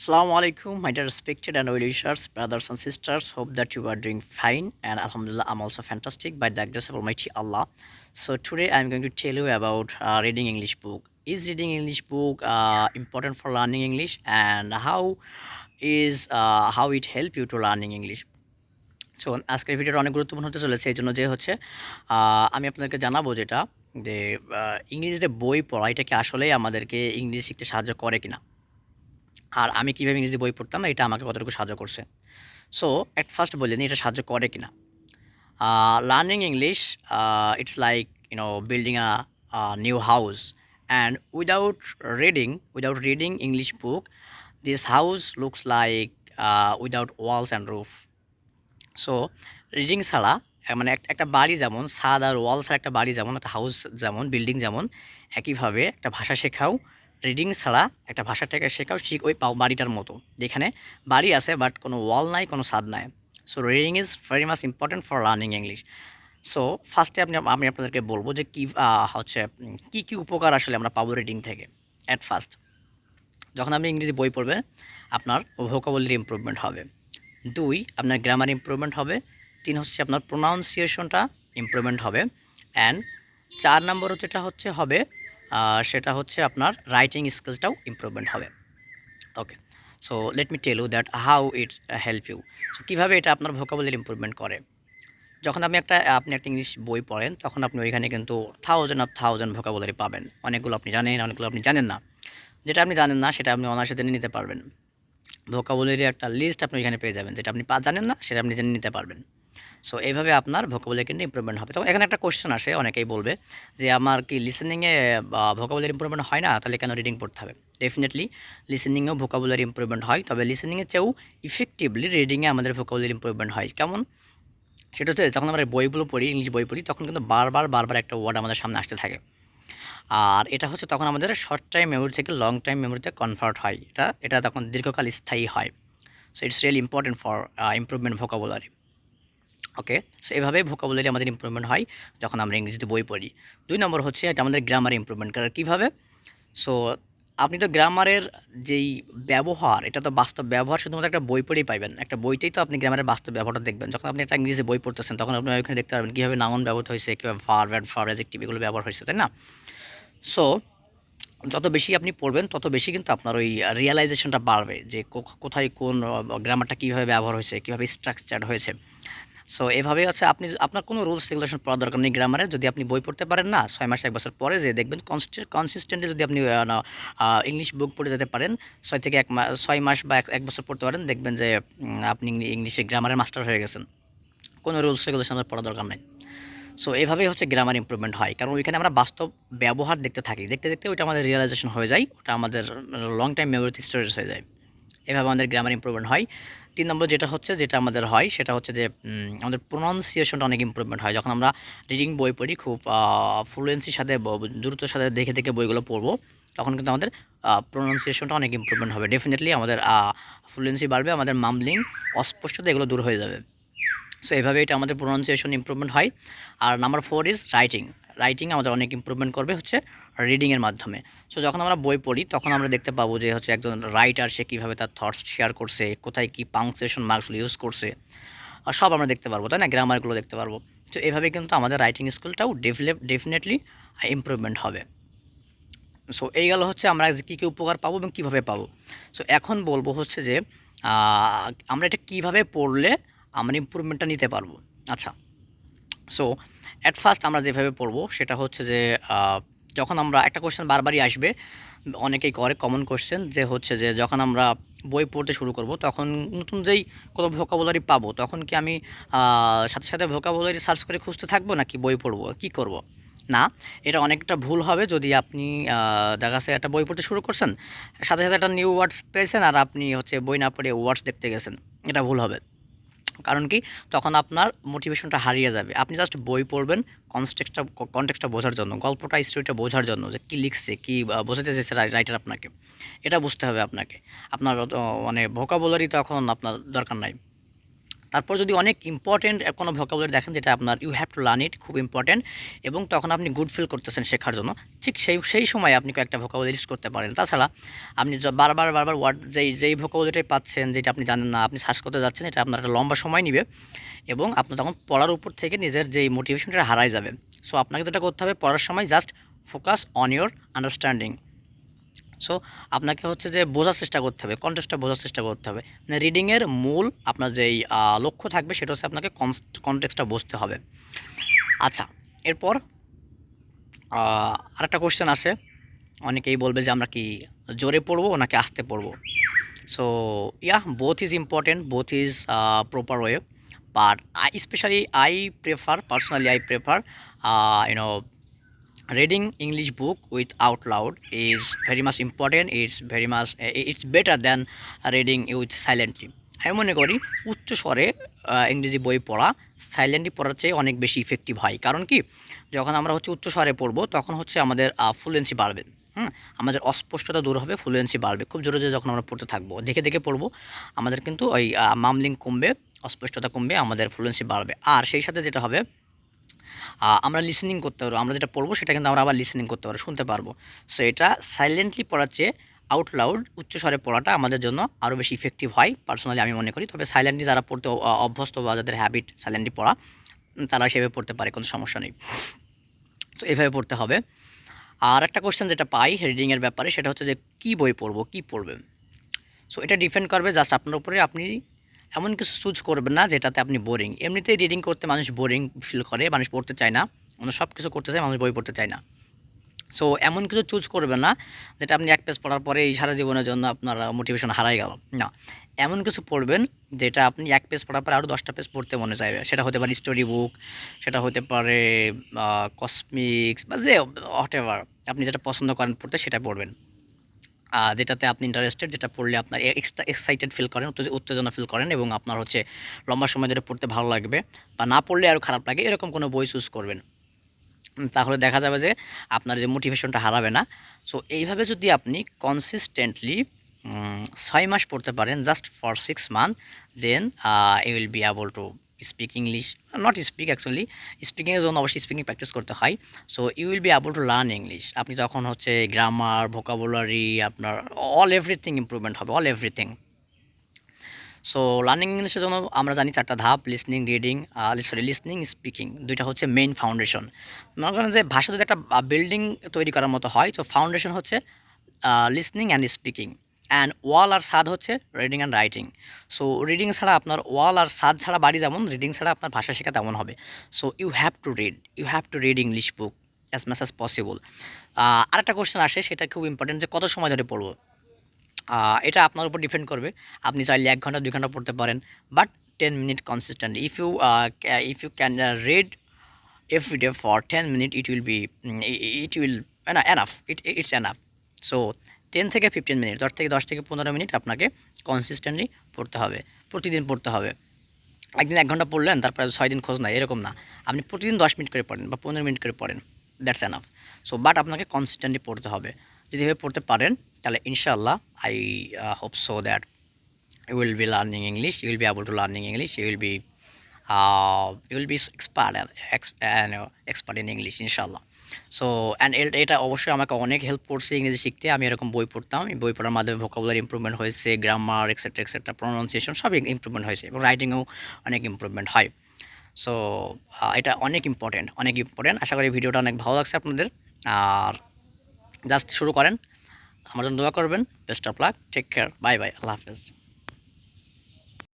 Assalamu alaikum, my dear respected and well wishers, brothers and sisters. Hope that you are doing fine, and Alhamdulillah, I'm also fantastic by the grace of Almighty Allah. So today I'm going to tell you about uh, reading English book. Is reading English book uh, important for learning English, and how is uh, how it help you to learning English? So আজকের ভিডিওটা অনেক গুরুত্বপূর্ণ হতে চলেছে এই জন্য যে হচ্ছে আমি আপনাদেরকে জানাব যেটা যে ইংরেজিতে বই পড়া এটা কি আসলেই আমাদেরকে ইংরেজি শিখতে সাহায্য করে কিনা আর আমি কীভাবে ইংরেজি বই পড়তাম, এটা আমাকে কতটুকু সাহায্য করছে। সো অ্যাট ফার্স্ট বললেন এটা সাহায্য করে কিনা। Learning English it's like you know building a new house and without reading without reading English book this house looks like without walls and roof so reading ছাড়া মানে একটা বাড়ি যেমন, ছাদ আর ওয়াল ছাড়া একটা বাড়ি যেমন, একটা হাউস যেমন বিল্ডিং যেমন, একইভাবে একটা ভাষা শেখাও রিডিং ছাড়া একটা ভাষাটাকে শেখাও ঠিক ওই পাও- বাড়িটার মতো। যেখানে বাড়ি আছে বাট কোনো ওয়াল নাই, কোনো ছাদ নাই। So reading is very much important for learning English so ফার্স্টে আপনি আমি আপনাদেরকে বলব যে কী হচ্ছে কী কী উপকার আসলে আমরা পাবো রিডিং থেকে অ্যাট ফার্স্ট যখন আপনি ইংরেজি বই পড়বেন আপনার ভোকাবুলারি ইমপ্রুভমেন্ট হবে। দুই, আপনার গ্রামার ইমপ্রুভমেন্ট হবে। তিন, হচ্ছে আপনার প্রোনাউন্সিয়েশনটা ইম্প্রুভমেন্ট হবে। অ্যান্ড চার নম্বর যেটা হচ্ছে, হবে সেটা হচ্ছে আপনার রাইটিং স্কিলসটাও ইমপ্রুভমেন্ট হবে। Okay so let me tell you that how it help you so কীভাবে এটা আপনার ভোকাবুলারি ইমপ্রুভমেন্ট করে? যখন আপনি একটা আপনি একটা ইংলিশ বই পড়েন, তখন আপনি ওইখানে কিন্তু থাউজেন্ড অফ থাউজেন্ড ভোকাবুলারি পাবেন। অনেকগুলো আপনি জানেন, অনেকগুলো আপনি জানেন না। যেটা আপনি জানেন না, সেটা আপনি অনায়াসে জেনে নিতে পারবেন। ভোকাবুলারি একটা লিস্ট আপনি ওইখানে পেয়ে যাবেন। যেটা আপনি পা, জানেন না, সেটা আপনি জেনে নিতে পারবেন। সো এইভাবে আপনার ভোকাবুলারি কিন্তু ইম্প্রুভমেন্ট হবে। তখন এখানে একটা কোশ্চেন আসে, অনেকেই বলবে যে, আমার কি লিসেনিংয়ে ভোকাবুলারি ইম্প্রুভমেন্ট হয় না? তাহলে কেন রিডিং পড়তে হবে? ডেফিনেটলি লিসেনিংয়েও ভোকাবুলারি ইম্প্রুভমেন্ট হয়, তবে লিসেনিংয়ের চেয়েও ইফেক্টিভলি রিডিংয়ে আমাদের ভোকাবুলারি ইমপ্রুভমেন্ট হয়। কেমন? সেটা হচ্ছে, যখন আমরা বইগুলো পড়ি, ইংলিশ বই পড়ি, তখন কিন্তু বারবার বারবার একটা ওয়ার্ড আমাদের সামনে আসতে থাকে। আর এটা হচ্ছে তখন আমাদের শর্ট টাইম মেমোরি থেকে লং টাইম মেমোরিতে কনভার্ট হয়। এটা এটা তখন দীর্ঘকাল স্থায়ী হয়। So it's really important for improvement vocabulary okay so এভাবেই ভোকাবুলারি আমাদের ইমপ্রুভমেন্ট হয় যখন আমরা ইংরেজিতে বই পড়ি। দুই নম্বর হচ্ছে এটা আমাদের গ্রামার ইমপ্রুভমেন্ট করার কীভাবে? সো আপনি তো গ্রামারের যেই ব্যবহার, এটা তো বাস্তব ব্যবহার, শুধুমাত্র একটা বই পড়েই পাবেন একটা বইতেই তো আপনি গ্রামারের বাস্তব ব্যবহারটা দেখবেন। যখন আপনি একটা ইংরেজি বই পড়তেছেন, তখন আপনি ওইখানে দেখতে পারবেন কীভাবে নাউন ব্যবহৃত হয়েছে, কীভাবে ফার ভ্যাড ফার অ্যাজেক্টিভ এগুলো ব্যবহার হয়েছে, তাই না? সো যত বেশি আপনি পড়বেন, তত বেশি কিন্তু আপনার ওই রিয়েলাইজেশনটা বাড়বে যে কোথায় কোন গ্রামারটা কীভাবে ব্যবহার হয়েছে, কীভাবে স্ট্রাকচার হয়েছে। সো এভাবে হচ্ছে আপনি আপনার কোনো রুলস রেগুলেশন পড়ার দরকার নেই গ্রামারে যদি আপনি বই পড়তে পারেন না, ছয় মাস, এক বছর পরে যে দেখবেন কনসিস্টেন্টলি যদি আপনি ইংলিশ বুক পড়ে যেতে পারেন, ছয় থেকে এক মাস ছয় মাস বা এক বছর পড়তে পারেন, দেখবেন যে আপনি ইংলিশে গ্রামারের মাস্টার হয়ে গেছেন। কোনো রুলস রেগুলেশন পড়ার দরকার নেই। সো এভাবেই হচ্ছে গ্রামার ইমপ্রুভমেন্ট হয়। কারণ ওইখানে আমরা বাস্তব ব্যবহার দেখতে থাকি। দেখতে দেখতে ওইটা আমাদের রিয়েলাইজেশন হয়ে যায়, ওটা আমাদের লং টাইম মেমোরিতে স্টোরেজ হয়ে যায়। এভাবে আমাদের গ্রামার ইম্প্রুভমেন্ট হয়। তিন নম্বর যেটা হচ্ছে, যেটা আমাদের হয়, সেটা হচ্ছে যে আমাদের প্রোনাউন্সিয়েশনটা অনেক ইমপ্রুভমেন্ট হয়। যখন আমরা রিডিং বই পড়ি, খুব ফ্লুয়েন্সির সাথে দ্রুতর সাথে দেখে দেখে বইগুলো পড়ব, তখন কিন্তু আমাদের প্রোনাউন্সিয়েশনটা অনেক ইমপ্রুভমেন্ট হবে। ডেফিনেটলি আমাদের ফ্লুয়েন্সি বাড়বে, আমাদের মামলিং অস্পষ্টতা এগুলো দূর হয়ে যাবে। সো এভাবে এটা আমাদের প্রোনাউন্সিয়েশন ইমপ্রুভমেন্ট হয়। আর number four is writing writing আমাদের অনেক ইম্প্রুভমেন্ট করবে হচ্ছে রিডিংয়ের মাধ্যমে। সো যখন আমরা বই পড়ি, তখন আমরা দেখতে পাবো যে হচ্ছে একজন রাইটার সে কীভাবে তার থটস শেয়ার করছে, কোথায় কী পাংচুয়েশন মার্কসগুলো ইউজ করছে। আর সব আমরা দেখতে পারব, তাই না? গ্রামারগুলো দেখতে পারব। তো এভাবে কিন্তু আমাদের রাইটিং স্কিলটাও ডেভেলপ ডেফিনেটলি ইমপ্রুভমেন্ট হবে। সো এই গেল হচ্ছে আমরা কী কী উপকার পাবো এবং কীভাবে পাবো। সো এখন বলব হচ্ছে যে আমরা এটা কীভাবে পড়লে আমরা ইমপ্রুভমেন্টটা নিতে পারব। আচ্ছা। সো অ্যাট ফার্স্ট আমরা যেভাবে পড়ব, সেটা হচ্ছে যে যখন আমরা একটা কোশ্চেন বারবারই আসবে, অনেকেই করে কমন কোশ্চেন যে হচ্ছে যে, যখন আমরা বই পড়তে শুরু করব, তখন নতুন যেই কোনো ভোকাবুলারি পাবো, তখন কি আমি সাথে সাথে ভোকাবুলারি সার্চ করে খুঁজতে থাকব নাকি বই পড়ব? কি করব? না, এটা অনেকটা ভুল হবে যদি আপনি দেখা একটা বই পড়তে শুরু করছেন, সাথে সাথে একটা নিউ ওয়ার্ডস পেয়েছেন আর আপনি হচ্ছে বই না পড়ে ওয়ার্ডস দেখতে গেছেন, এটা ভুল হবে। কারণ কি? তখন আপনার মোটিভেশনটা হারিয়ে যাবে। আপনি জাস্ট বই পড়বেন কনস্টেক্সটা কনটেক্সটা বোঝার জন্য, গল্পটা স্টোরিটা বোঝার জন্য যে কী লিখছে, কী বোঝাতে চাইছে রাইটার আপনাকে। এটা বুঝতে হবে আপনাকে। আপনার মানে ভোকাবুলারি তখন আপনার দরকার নাই। তারপর যদি অনেক ইম্পর্টেন্ট কোনো ভোকাবুলারি দেখেন যেটা আপনার you have to learn it খুব ইম্পর্টেন্ট এবং তখন আপনি গুড ফিল করতেছেন শেখার জন্য, ঠিক সেই সেই সময় আপনি কয়েকটা ভোকাবুলারি ইউজ করতে পারেন। তাছাড়া আপনি বারবার বারবার ওয়ার্ড যেই যেই ভোকাবুলারিটাই পাচ্ছেন, যেটা আপনি জানেন না, আপনি সার্চ করতে যাচ্ছেন, এটা আপনার একটা লম্বা সময় নেবে, এবং আপনার তখন পড়ার উপর থেকে নিজের যেই মোটিভেশনটা হারাই যাবে। সো আপনাকে যেটা করতে হবে, পড়ার সময় just focus on your understanding so আপনাকে হচ্ছে যে বোঝার চেষ্টা করতে হবে কন্টেস্টটা বোঝার চেষ্টা করতে হবে। মানে রিডিংয়ের মূল আপনার যেই লক্ষ্য থাকবে সেটা হচ্ছে আপনাকে কনটেক্সটটা বুঝতে হবে। আচ্ছা এরপর আরেকটা কোশ্চেন আসে। অনেকেই বলবে যে আমরা কি জোরে পড়ব নাকি আস্তে পড়ব? So yeah both is important both is proper way but I specially I prefer personally I prefer you know reading english book with out loud is very much important. It's very much it's better than reading with silently. আমি মনে করি উচ্চ স্বরে ইংরেজি বই পড়া silently পড়ার চেয়ে অনেক বেশি ইফেক্টিভ হয়। কারণ কি? যখন আমরা হচ্ছে উচ্চ স্বরে পড়ব, তখন হচ্ছে আমাদের ফ্লুয়েন্সি বাড়বে। হুম? আমাদের অস্পষ্টতা দূর হবে ফ্লুয়েন্সি বাড়বে। খুব জোরে জোরে যখন আমরা পড়তে থাকব, দেখে দেখে পড়ব, আমাদের কিন্তু ওই মামলিং কমবে, অস্পষ্টতা কমবে, আমাদের ফ্লুয়েন্সি বাড়বে। আর সেই সাথে যেটা হবে আমরা লিসেনিং করতে পারব। আমরা যেটা পড়ব সেটা কিন্তু আমরা আবার লিসেনিং করতে পারব, শুনতে পারব। সো এটা সাইলেন্টলি পড়ার চেয়ে আউট লাউড উচ্চস্বরে পড়াটা আমাদের জন্য আরও বেশি ইফেক্টিভ হয়। পার্সোনালি আমি মনে করি, তবে সাইলেন্টলি যারা পড়তে অভ্যস্ত বা যাদের হ্যাবিট সাইলেন্টলি পড়া তারা সেভাবে পড়তে পারে, কোনো সমস্যা নেই। তো এভাবে পড়তে হবে। আর একটা কোশ্চেন যেটা পাই রিডিংয়ের ব্যাপারে, সেটা হচ্ছে যে, কী বই পড়ব, কী পড়বে সো এটা ডিপেন্ড করবে জাস্ট আপনার উপরে। আপনি এমন কিছু চুজ করবেন না যেটাতে আপনি বোরিং এমনিতেই রিডিং করতে মানুষ বোরিং ফিল করে, মানুষ পড়তে চায় না। মানুষ সব কিছু করতে চায়, মানুষ বই পড়তে চায় না। সো এমন কিছু চুজ করবেন না যেটা আপনি এক পেজ পড়ার পরে এই সারা জীবনের জন্য আপনার মোটিভেশন হারাই গেল। না, এমন কিছু পড়বেন যেটা আপনি এক পেজ পড়ার পরে আরও দশটা পেজ পড়তে মনে চাইবে। সেটা হতে পারে স্টোরি বুক সেটা হতে পারে কসমিক্স বা যে হোয়াট আপনি যেটা পছন্দ করেন পড়তে সেটা পড়বেন। যেটাতে আপনি ইন্টারেস্টেড যেটা পড়লে আপনার এক্সট্রা এক্সাইটেড ফিল করেন উত্তেজনা ফিল করেন এবং আপনার হচ্ছে লম্বা সময় ধরে পড়তে ভালো লাগবে বা না পড়লে আরও খারাপ লাগে, এরকম কোনো বই চুজ করবেন। তাহলে দেখা যাবে যে আপনার যে মোটিভেশনটা হারাবে না। সো এইভাবে যদি আপনি কনসিস্টেন্টলি ছয় মাস পড়তে পারেন just for six month then you will be able to speak English not speak actually স্পিকিংয়ের জন্য অবশ্যই স্পিকিং প্র্যাকটিস করতে হয়। So you will be able to learn English আপনি তখন হচ্ছে গ্রামার ভোকাবুলারি আপনার অল এভরিথিং ইম্প্রুভমেন্ট হবে অল এভরিথিং সো লার্নিং ইংলিশের জন্য আমরা জানি চারটা ধাপ listening reading sorry listening speaking দুইটা হচ্ছে মেইন ফাউন্ডেশন মনে করেন যে ভাষা যদি একটা বিল্ডিং তৈরি করার মতো হয়, তো ফাউন্ডেশন হচ্ছে listening and speaking and wall আর সাদ হচ্ছে reading and writing so reading ছাড়া আপনার ওয়াল আর সাদ ছাড়া বাড়ি যেমন রিডিং ছাড়া আপনার ভাষা শেখা তেমন হবে। So you have to read you have to read English book as much as possible আরেকটা কোশ্চেন আসে, সেটা খুব ইম্পর্টেন্ট যে কত সময় ধরে পড়ব। এটা আপনার উপর ডিপেন্ড করবে। আপনি চাইলে এক ঘণ্টা, দুই ঘণ্টা পড়তে পারেন but ten minute consistently if you if you can read every day for ten minute it will be it will enough it it's enough so ten থেকে ফিফটিন মিনিট দশ থেকে দশ থেকে পনেরো মিনিট আপনাকে কনসিস্টেন্টলি পড়তে হবে প্রতিদিন পড়তে হবে। একদিন এক ঘণ্টা পড়লেন তারপরে ছয় দিন খোঁজ নাই এরকম না। আপনি প্রতিদিন দশ মিনিট করে পড়েন বা পনেরো মিনিট করে পড়েন দ্যাটস এনাফ সো বাট আপনাকে কনসিস্টেন্টলি পড়তে হবে। যদি এভাবে পড়তে পারেন তাহলে ইনশাআল্লাহ I hope so that will be learning English, you will be able to learning English, you will be uh, you will be expert and ex, uh, no, so and এটা অবশ্যই আমাকে অনেক হেল্প করছে ইংরেজি শিখতে। আমি এরকম বই পড়তাম। বই পড়ার মাধ্যমে ভোকাবুলারি ইম্প্রুভমেন্ট হয়েছে গ্রামার এক্সেট্রা এক্সেট্রা প্রনাউন্সিয়েশন সব ইম্প্রুভমেন্ট হয়েছে এবং রাইটিংয়েও অনেক ইম্প্রুভমেন্ট হয়। সো এটা অনেক ইম্পর্টেন্ট অনেক ইম্পর্টেন্ট আশা করি ভিডিওটা অনেক ভালো লাগছে আপনাদের। আর জাস্ট শুরু করেন। আমার জন্য দোয়া করবেন। Best of luck take care bye bye আল্লাহ হাফেজ।